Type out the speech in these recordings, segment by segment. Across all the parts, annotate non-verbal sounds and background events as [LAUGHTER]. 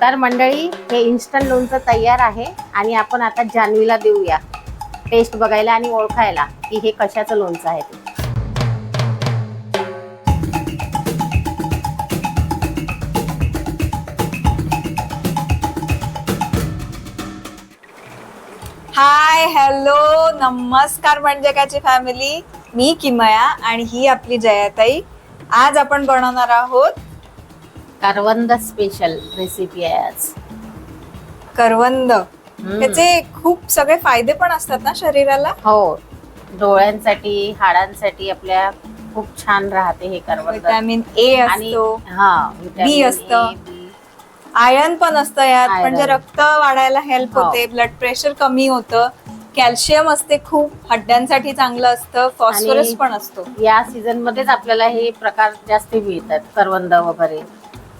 तर मंडळी हे इन्स्टंट लोणचं तयार आहे आणि आपण आता जान्हवीला देऊया. टेस्ट बघायला आणि ओळखायला की हे कशाचं लोणचं आहे ते. हाय हॅलो नमस्कार मंजकाची फॅमिली मी किमया आणि ही आपली जयाताई. आज आपण बनवणार आहोत करवंद स्पेशल रेसिपी आहे आज करवंद. त्याचे खूप सगळे फायदे पण असतात ना शरीराला हो डोळ्यांसाठी हाडांसाठी आपल्या खूप छान राहते हे करवंद विटॅमिन ए आणि असतो हा vitamin A, असतं. B. आयर्न पण असतं यात Iron. म्हणजे रक्त वाढायला हेल्प हो. होते ब्लड प्रेशर कमी होतं कॅल्शियम असते खूप हड्ड्यांसाठी चांगलं असतं फॉस्फरस आणि- पण असतो या सीझन मध्येच आपल्याला हे प्रकार जास्त मिळतात करवंद वगैरे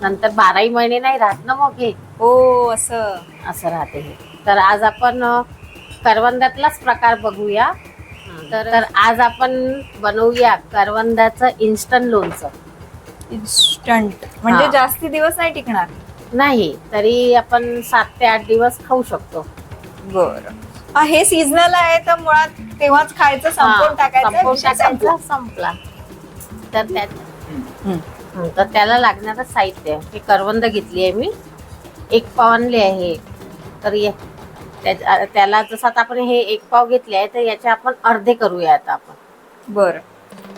नंतर बाराही महिने नाही राहत ना मग हे. हो असं. असं राहते हे. तर आज आपण अ, करवंदातलाच प्रकार बघूया. तर तर आज आपण बनवूया करवंदाचं इन्स्टंट लोणचं. इन्स्टंट म्हणजे हा. जास्ती दिवस नाही टिकणार? नाही तरी आपण सात ते आठ दिवस खाऊ शकतो. बर. हे सीझनल आहे तर मुळात तेव्हाच खायचं संपवून हा, टाकायचं संपवून विषय संपला. टाकायचा, संपला. तर त्यात तर त्याला लागणारं साहित्य. हे करवंद घेतली आहे मी. एक पाव आणले आहे. तर ये- त्याला जसं आता आपण हे एक पाव घेतले आहे तर याचे आपण अर्धे करूया आता आपण. बर.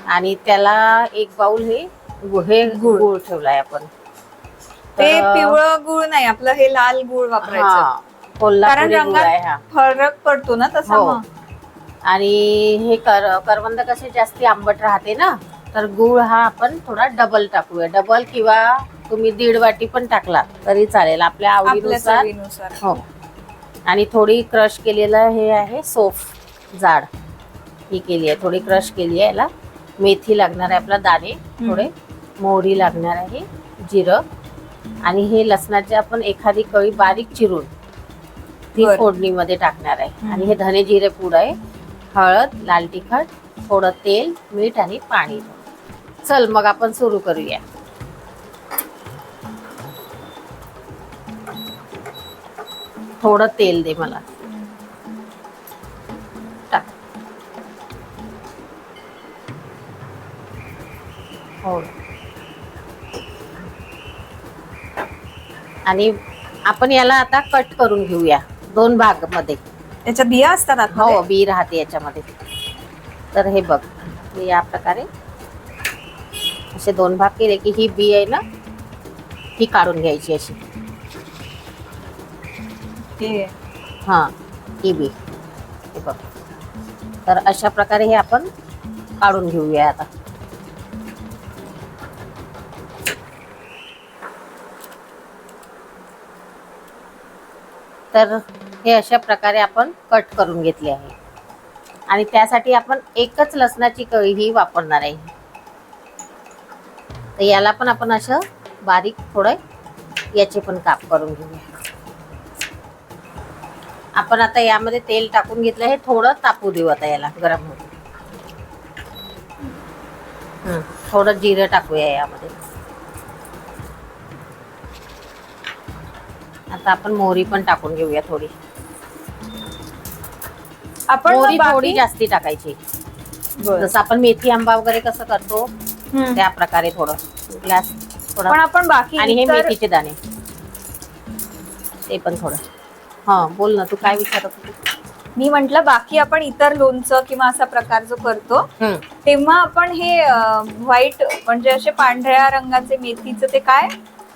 आणि त्याला एक बाउल हे हे गुळ. गुळ ठेवलाय आपण. ते पिवळं गुळ नाही आपलं हे लाल गुळ वापरायचं. कारण रंगात फरक पडतो ना तसा हो. आणि हे कर करवंद कसे जास्ती आंबट राहते ना तर गुळ हा आपण थोडा डबल टाकूया. डबल किंवा तुम्ही दीड वाटी पण टाकला तरी चालेल. आपल्या आवडीनुसार. चवीनुसार. हो. आणि थोडी क्रश केलेलं हे आहे सोफ जाड. ही केली आहे. थोडी क्रश केली आहे याला. मेथी लागणार आहे आपला दाणे. थोडे. मोहरी लागणार आहे. जिरं. आणि हे लसणाचे आपण एखादी कळी बारीक चिरून ती बरं. फोडणीमध्ये टाकणार आहे. आणि हे धने जिरे पूड आहे. हळद लाल तिखट थोडं तेल मीठ आणि पाणी. चल मग आपण सुरू करूया. थोडं तेल दे मला. टाक. हो. आणि आपण याला आता कट करून घेऊया दोन भागमध्ये त्याच्या बिया असतात? हो बी राहते याच्यामध्ये. तर हे बघ या प्रकारे असे दोन भाग केले की ही बी आहे ना ही काढून घ्यायची अशी. हे. हा बी हे बघ. तर अशा प्रकारे हे आपण काढून घेऊया आता. तर हे अशा प्रकारे आपण कट करून घेतले आहे. आणि त्यासाठी आपण एकच लसणाची कळी ही वापरणार आहे. तर याला पण आपण असं बारीक थोडं याचे पण काप करून घेऊया आपण आता यामध्ये तेल टाकून घेतलं हे थोडं तापू देऊ आता याला गरम होऊ हं, थोडं जिरं टाकूया यामध्ये आता आपण मोहरी पण टाकून घेऊया थोडी आपण मोहरी थोडी जास्ती टाकायची. जसं आपण मेथी आंबा वगैरे कसं करतो. त्या प्रकारे थोडं ग्लास थोडं. पण आपण बाकी आणि हे इतर- मेथीचे दाणे. ते पण थोडं. हा बोल ना तू काय विचारत होती? मी म्हंटल बाकी आपण इतर लोणचं किंवा असा प्रकार जो करतो. तेव्हा आपण हे व्हाईट म्हणजे असे पांढऱ्या रंगाचे मेथीचं ते काय?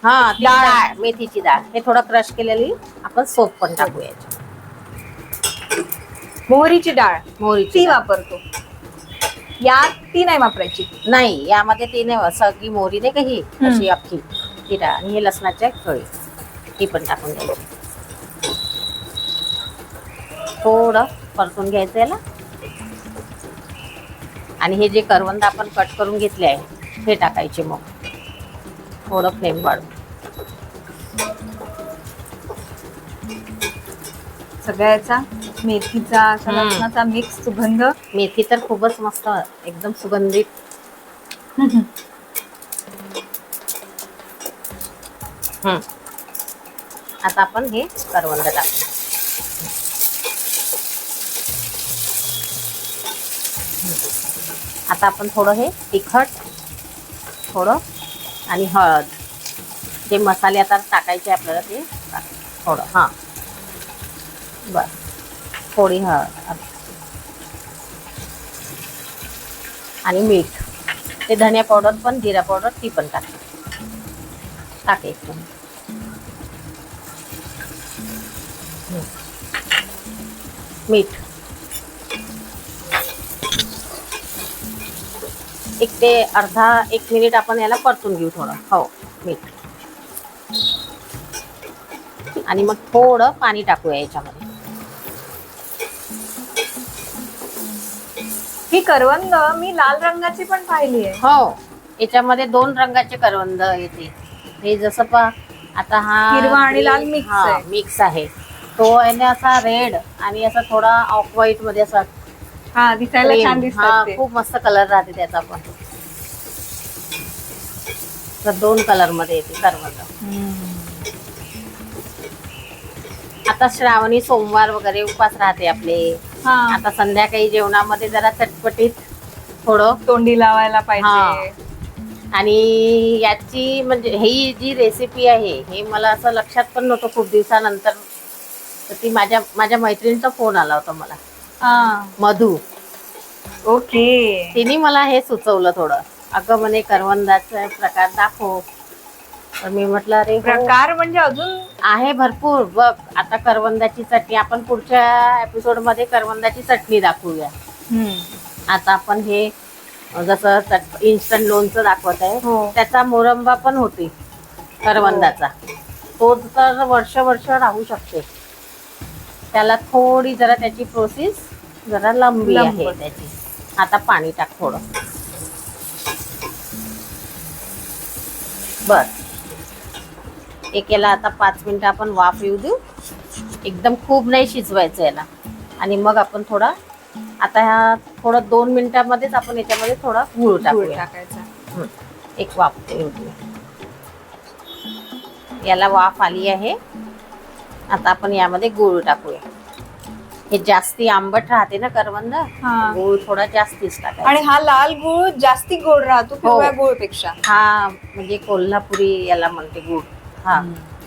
हा ती डाळ. डाळ मेथीची डाळ. हे थोडं क्रश केलेली आपण सोप पण टाकूया. याच्यात. मोहरीची डाळ. मोहरीची ती डाळ. वापरतो. यात ती नाही वापरायची. नाही यामध्ये ती नाही सगळी मोहरी नाही का ही. अशी अख्खी ती आणि हे लसणाच्या कळी ती पण टाकून द्यायची थोडं परतून घ्यायचं याला. आणि हे जे करवंद आपण कट करून घेतले आहे हे टाकायचे मग. थोडं फ्लेम वाढून सगळ्याचा मेथीचा असा हम्म. लसणाचा मिक्स सुगंध मेथी तर खूपच मस्त एकदम सुगंधित. आता आपण हे करवंद टाकू आता आपण थोडं हे तिखट थोडं आणि हळद जे मसाले आता टाकायचे आपल्याला ते टाक. थोडं हां बस थोडी हळद आणि मीठ. ते धनिया पावडर पण जिरा पावडर ती पण टाक. टाके मीठ. एक ते अर्धा एक मिनिट आपण याला परतून घेऊ थोडं. हो मीठ. आणि मग थोडं पाणी टाकूया याच्यामध्ये. ही करवंद मी लाल रंगाची पण पाहिली आहे हो याच्यामध्ये दोन रंगाचे करवंद येते हे जसं पा आता हा हिरवा आणि लाल mix हा, आहे. मिक्स आहे तो आहे ना असा रेड आणि असा थोडा ऑफ व्हाईटमध्ये असा हा दिसायला cream. छान हा दिसतात ते. खूप मस्त कलर राहते त्याचा पण तर दोन कलरमध्ये येते करवंद हम्म. आता श्रावणी सोमवार वगैरे उपास राहते आपले हा. आता संध्याकाळी जेवणामध्ये जरा चटपटीत थोडं. तोंडी लावायला पाहिजे. आणि याची म्हणजे ही जी रेसिपी आहे हे मला असं लक्षात पण नव्हतं खूप दिवसानंतर. तर ती माझ्या माझ्या मैत्रिणीचा फोन आला होता मला. हा. मधू. ओके. तिने मला हे सुचवलं थोडं. अगं म्हणे करवंदाचा प्रकार दाखव. तर मी म्हटलं अरे हो, प्रकार म्हणजे अजून आहे भरपूर. बघ आता करवंदाची चटणी आपण पुढच्या एपिसोडमध्ये करवंदाची चटणी दाखवूया. आता आपण हे जसं इन्स्टंट लोणचं दाखवत आहे हो. त्याचा मोरंबा पण होते करवंदाचा. तो तर वर्ष वर्ष राहू शकते. त्याला थोडी जरा त्याची प्रोसेस जरा लंबी लंब. आहे त्याची. आता पाणी टाक थोडं. बस एक याला आता पाच मिनिटं आपण वाफ येऊ देऊ. एकदम खूप नाही शिजवायचं याला. आणि मग आपण थोडा आता ह्या थोडं दोन मिनिटांमध्येच आपण याच्यामध्ये थोडा गुळ गुळ टाकूया. टाकायचा. एक वाफ येऊ देऊ. याला वाफ आली आहे. आता आपण यामध्ये गुळ टाकूया. हे जास्ती आंबट राहते ना करवंद? हा. गुळ थोडा जास्तीच टाकायचा. आणि हा लाल गुळ जास्ती गोड राहतो पिवळ्या हो. गुळपेक्षा? हा म्हणजे कोल्हापुरी याला म्हणते गुळ. हा.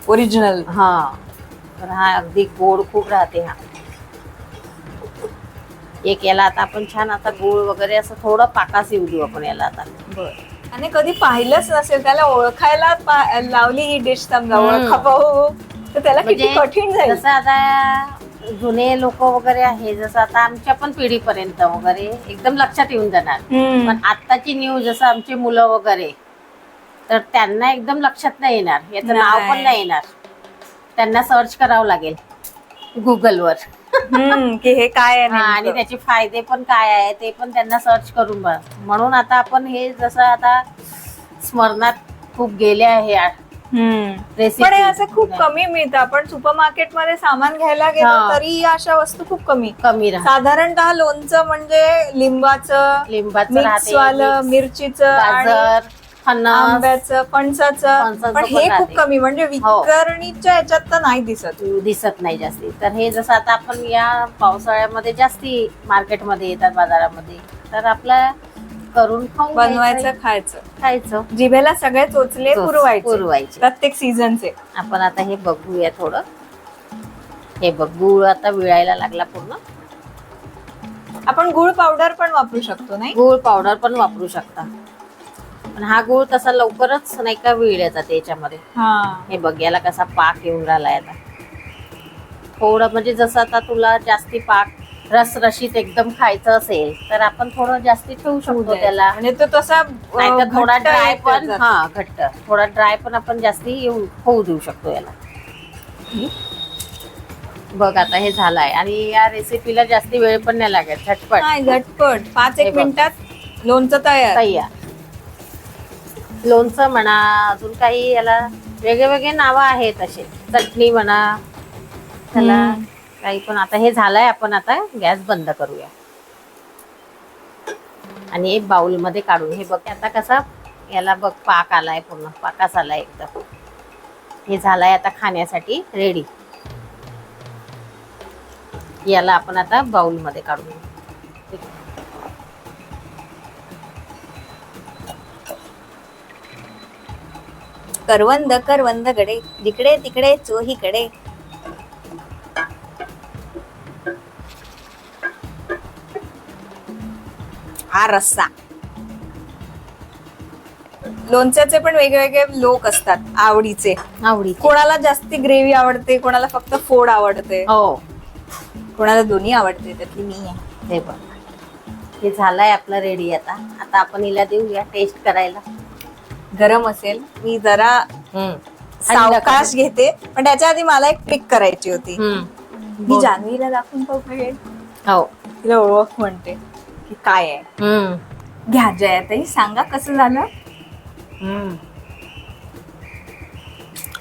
ओरिजिनल हा. तर हा अगदी गोड खूप राहते हा. एक याला आता आपण छान आता गुळ वगैरे असं थोडं पाकास येऊ देऊ आपण याला आता. बर. आणि कधी पाहिलंच नसेल त्याला ओळखायला पा- लावली ही डिश समजा हम्म. ओळखा पाहू तर त्याला किती म्हणजे कठीण जाईल? जसं आता जुने लोक वगैरे आहे जसं आता आमच्या पण पिढीपर्यंत वगैरे एकदम लक्षात येऊन जाणार. हम्म. पण आत्ताची न्यूज जसं आमची मुलं वगैरे तर त्यांना एकदम लक्षात नाही येणार. याचं नाव पण नाही. येणार. त्यांना सर्च करावं लागेल. गुगलवर हम्म, की हे काय आहे आणि नेमकं? त्याचे फायदे पण काय आहे ते पण त्यांना सर्च करून बघ. म्हणून आता आपण हे जसं आता स्मरणात खूप गेले आहे हम्म. पण हे असं खूप कमी मिळतं. आपण सुपर मार्केटमध्ये सामान घ्यायला गेलो हा. तरी या अशा वस्तू खूप कमी. कमी राहत साधारणतः लोणचं म्हणजे लिंबाचं लिंबाचं राहते मिरचीचं आणि गाजर. फणस आंब्याचं फणसाचं पण हे खूप. कमी म्हणजे हो. वितरणीच्या ह्याच्यात तर नाही दिसत. दिसत नाही जास्ती. तर हे जसं आता आपण या पावसाळ्यामध्ये जास्ती मार्केटमध्ये येतात बाजारामध्ये. तर आपलं करून बनवायचं खायचं. खायचं. जिभेला सगळे चोचले चोच- पुरवायचे. पुरवायचे. प्रत्येक सीझनचे आपण आता हे बघूया थोडं. हे बघ गुळ आता विळायला लागला पूर्ण. आपण गुळ पावडर पण वापरू शकतो नाही? गुळ पावडर पण वापरू शकता. पण हा गुळ तसा लवकरच नाही का विळल्या जाते याच्यामध्ये हा. हे बघ याला कसा पाक येऊन राहिलाय आता. थोडं म्हणजे जसं आता तुला जास्ती पाक रसरशीत एकदम खायचं असेल तर आपण थोडं जास्ती ठेवू शकतो त्याला. म्हणजे तो तसा थोडा ड्राय पण. हा घट्ट. थोडा ड्राय पण आपण जास्ती येऊ होऊ देऊ शकतो याला. बघ आता हे झालंय. आणि या रेसिपीला जास्ती वेळ पण नाही लागत. झटपट. झटपट. पाच हे एक बघ. मिनिटात लोणचं तयार. तयार. लोणचं म्हणा अजून काही याला वेगळे वेगळे नावं आहेत असे. चटणी म्हणा त्याला. काही पण आता हे झालंय आपण आता गॅस बंद करूया. आणि एक बाउलमध्ये काढून हे बघ आता कसा याला बघ पाक आलाय पूर्ण पाकास आलाय एकदम. हे झालंय आता खाण्यासाठी रेडी याला आपण आता बाउलमध्ये काढून. करवंद करवंद गडे जिकडे तिकडे चोहीकडे हा रस्सा. लोणच्याचे पण वेगवेगळे लोक असतात आवडीचे. आवडीचे. कोणाला जास्ती ग्रेव्ही आवडते कोणाला फक्त फोड आवडते. हो. कोणाला दोन्ही आवडते त्यातली मी आहे. हे बघ. हे झालंय आपलं रेडी आता. आता आपण हिला देऊया टेस्ट करायला. गरम असेल मी जरा सावकाश घेते. पण त्याच्या आधी मला एक पिक करायची होती. मी. जान्हवीला दाखवून पाहू का हे? तिला ओळख म्हणते की काय आहे. घ्या जयाताई सांगा कसं झालं.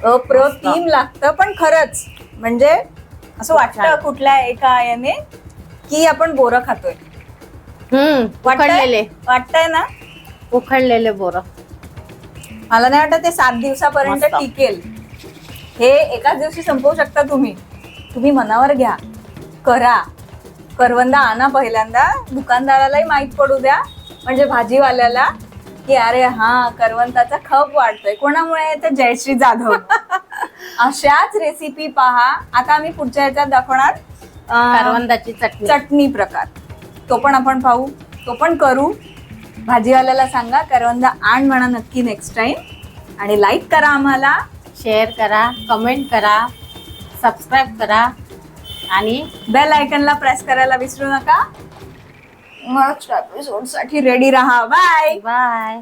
अप्रतिम लागतं पण खरंच. म्हणजे असं वाटतं. कुठल्या एका याने की आपण बोरं खातोय. वाटतंय? ना? उकडलेले बोर. मला नाही वाटत ते सात दिवसापर्यंत मस्त. टिकेल. हे एकाच दिवशी संपवू शकता तुम्ही. तुम्ही मनावर घ्या. करा. करवंदा आणा पहिल्यांदा. दुकानदारालाही माहीत पडू द्या. म्हणजे भाजीवाल्याला की अरे हा करवंदाचा खप वाढतोय. कोणामुळे तर जयश्री जाधव. [LAUGHS] अशाच रेसिपी पहा. आता आम्ही पुढच्या ह्याच्यात दाखवणार अं, करवंदाची चटणी. चटणी प्रकार. तो पण आपण पाहू. तो पण करू. भाजीवाल्याला सांगा करवंदा आण म्हणा नक्की नेक्स्ट टाइम आणि लाईक करा आम्हाला. शेअर करा कमेंट करा सबस्क्राईब करा आणि बेल आयकनला प्रेस करायला विसरू नका. नेक्स्ट एपिसोडसाठी रेडी राहा. Bye bye